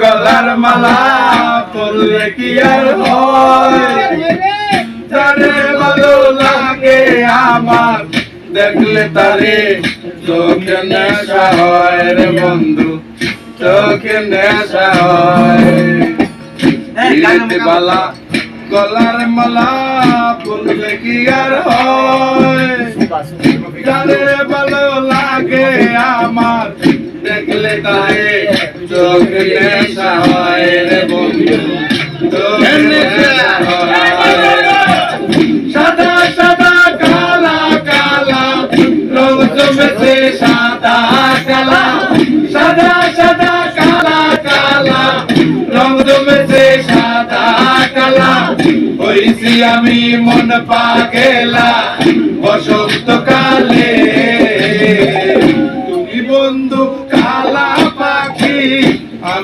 গলার মালা পরলে কি আর হয়? জানে ভালো লাগে আমার দেখলে তারে চোখে নেশা হয় রে বন্ধু চোখে নেশা হয়। বালা গলার মালা পরলে কি আর হয়? ভালো লাগে আমার দেখলে তারে সাদা সাদা, কালা কালা, রং জমেছে সাদা কালা সাদা সাদা কালা। কালা রং জমেছে সাদা কালা হইছি আমি মন পাগেলা বসন্তকালে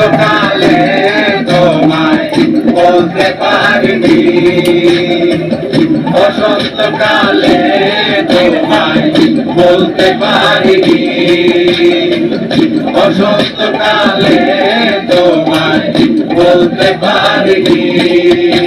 বসন্তকালে তোমায় বলতে পারিনি বসন্তকালে তোমায় বলতে পারিনি বসন্তকালে তোমায় বলতে পারিনি।